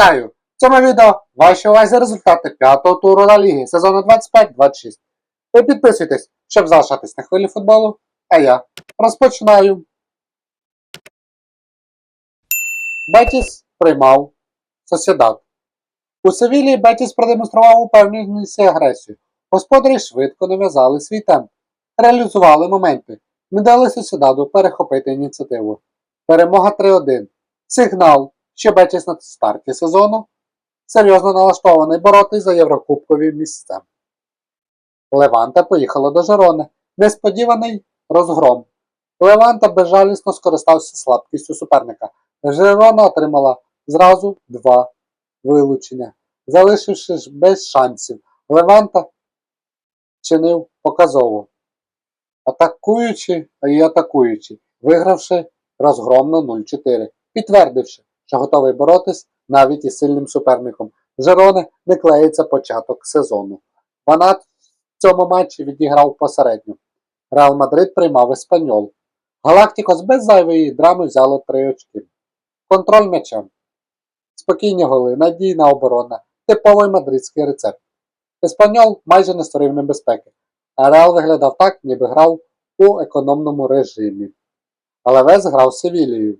Вітаю! В цьому відео ваші увазі результати п'ятого туру La Ліги сезону 25-26. Ви підписуйтесь, щоб залишатись на хвилі футболу, а я розпочинаю. Бетіс приймав Сосідат. У Севілії Бетіс продемонстрував упевненість і агресію. Господарі швидко нав'язали свій темп, реалізували моменти, не дали Сосідаду перехопити ініціативу. Перемога 3-1. Сигнал, що Бетіс на старті сезону серйозно налаштований боротись за єврокубкові місця. Леванта поїхала до Жерони. Несподіваний розгром. Леванта безжалісно скористався слабкістю суперника. Жерона отримала зразу два вилучення, залишивши без шансів. Леванта чинив показово. Атакуючи і атакуючи, вигравши розгромно 0-4, підтвердивши, що готовий боротись навіть із сильним суперником. Жерони не клеїться початок сезону. Ванат в цьому матчі відіграв посередньо. Реал Мадрид приймав Еспаньол. Галактикос без зайвої драми взяли три очки. Контроль м'яча. Спокійні голи, надійна оборона, типовий мадридський рецепт. Еспаньол майже не створив небезпеки, а Реал виглядав так, ніби грав у економному режимі. Але Вес грав Севілією.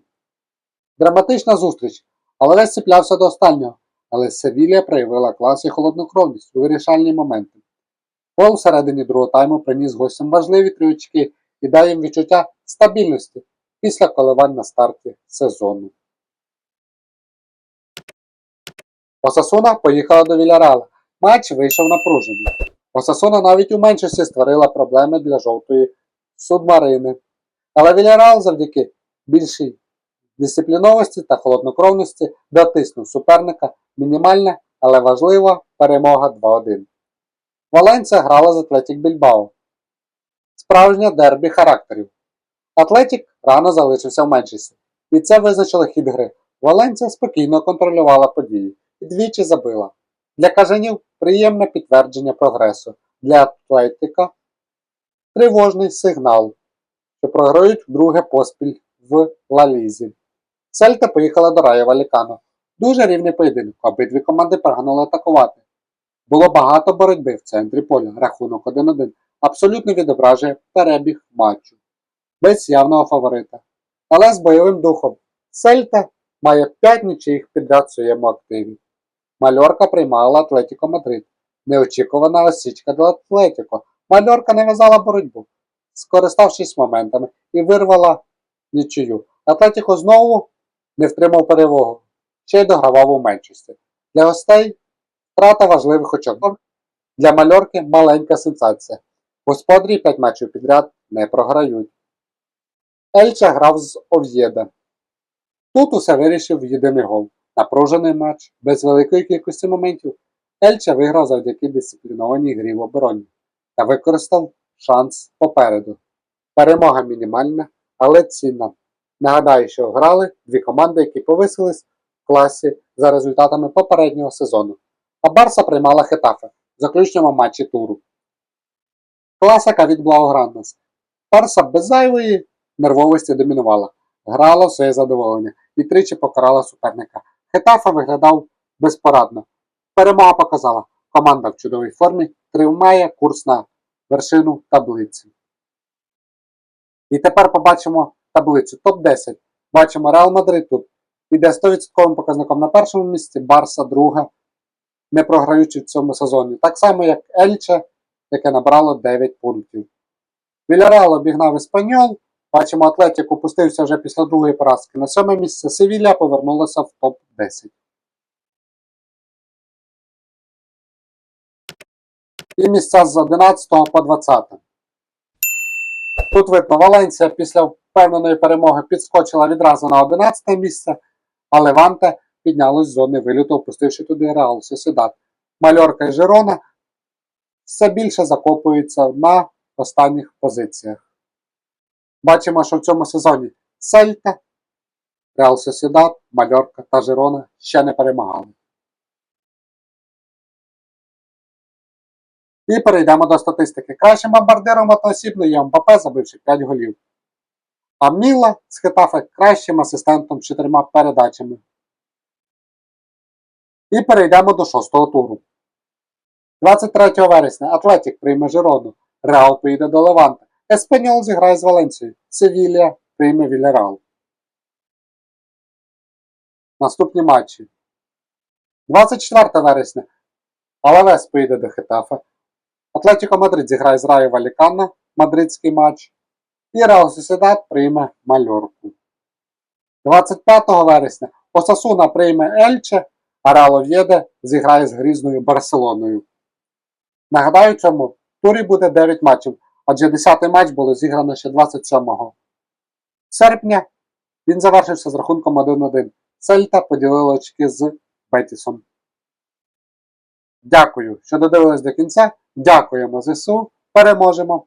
Драматична зустріч, але Вес ціплявся до останнього. Але Севілія проявила клас і холоднокровність у вирішальні моменти. Гол всередині другого тайму приніс гостям важливі три очки і дав їм відчуття стабільності після коливань на старті сезону. Осасуна поїхала до Віляреала. Матч вийшов напружений. Осасуна навіть у меншості створила проблеми для жовтої субмарини. Але Віляреал завдяки більшій дисципліновості та холоднокровності дотиснув суперника мінімальна, але важлива перемога 2-1. Валенція грала з Атлетік Більбао. Справжнє дербі характерів. Атлетік рано залишився в меншості, і це визначило хід гри. Валенція спокійно контролювала події і двічі забила. Для кажанів приємне підтвердження прогресу. Для Атлетика тривожний сигнал, що програють вдруге поспіль в Лалізі. Сельта поїхала до Рая Валікано. Дуже рівний поєдинок, обидві команди прагнули атакувати. Було багато боротьби в центрі поля, рахунок 1-1, абсолютно відображує перебіг матчу, без явного фаворита. Але з бойовим духом Сельта має 5 нічиїх підряд в своєму активі. Мальорка приймала Атлетіко Мадрид. Неочікувана осічка для Атлетіко. Мальорка нав'язала боротьбу, скориставшись моментами, і вирвала нічию. Атлетіко знову не втримав перевагу, ще й догравав у меншості. Для гостей втрата важливих очок. Для мальорки маленька сенсація. Господарі 5 матчів підряд не програють. Ельча грав з Ов'єда. Тут усе вирішив єдиний гол. Напружений матч, без великої кількості моментів. Ельча виграв завдяки дисциплінованій грі в обороні та використав шанс попереду. Перемога мінімальна, але цінна. Нагадаю, що грали дві команди, які повисились в класі за результатами попереднього сезону. А Барса приймала Хетафе в заключному матчі туру. Класика від Благограннес. Барса без зайвої нервовості домінувала, грала в своє задоволення і тричі покарала суперника. Хетафа виглядав безпорадно. Перемога показала, команда в чудовій формі тримає курс на вершину таблиці. І тепер побачимо таблицю. Топ-10. Бачимо Реал Мадрид тут. Іде 100% показником на першому місці, Барса друга, не програючи в цьому сезоні. Так само, як Ельче, яке набрало 9 пунктів. Вільяреал обігнав Еспаньол. Бачимо, Атлетік опустився вже після другої поразки. На сьоме місце Севілля повернулася в топ-10. І місця з 11 по 20. Тут видно, Валенція після впевненої перемоги підскочила відразу на 11 місце, а Леванте піднялось з зони виліту, опустивши туди Реал Сосідат. Мальорка і Жирона все більше закопуються на останніх позиціях. Бачимо, що в цьому сезоні Сельта, Реал Сосідат, Мальорка та Жирона ще не перемагали. І перейдемо до статистики. Кращим бомбардиром одноосібно є Мбапе, забивши 5 голів. А Міла з Хетафе кращим асистентом з чотирма передачами. І перейдемо до шостого туру. 23 вересня Атлетік прийме Жирону. Реал поїде до Леванта. Еспаньол зіграє з Валенцією. Севілія прийме Вільяреал. Наступні матчі. 24 вересня. Алавес поїде до Хетафа. Атлетіко Мадрид зіграє з Раю Валікана. Мадридський матч. І Реал Сосідат прийме Мальорку. 25 вересня Осасуна прийме Ельче, а Реал Ов'єде зіграє з грізною Барселоною. Нагадаю, в цьому турі буде 9 матчів, адже 10-й матч було зіграно ще 27 серпня. Він завершився з рахунком 1-1. Сельта поділила очки з Бетісом. Дякую, що додивились до кінця. Дякуємо ЗСУ. Переможемо!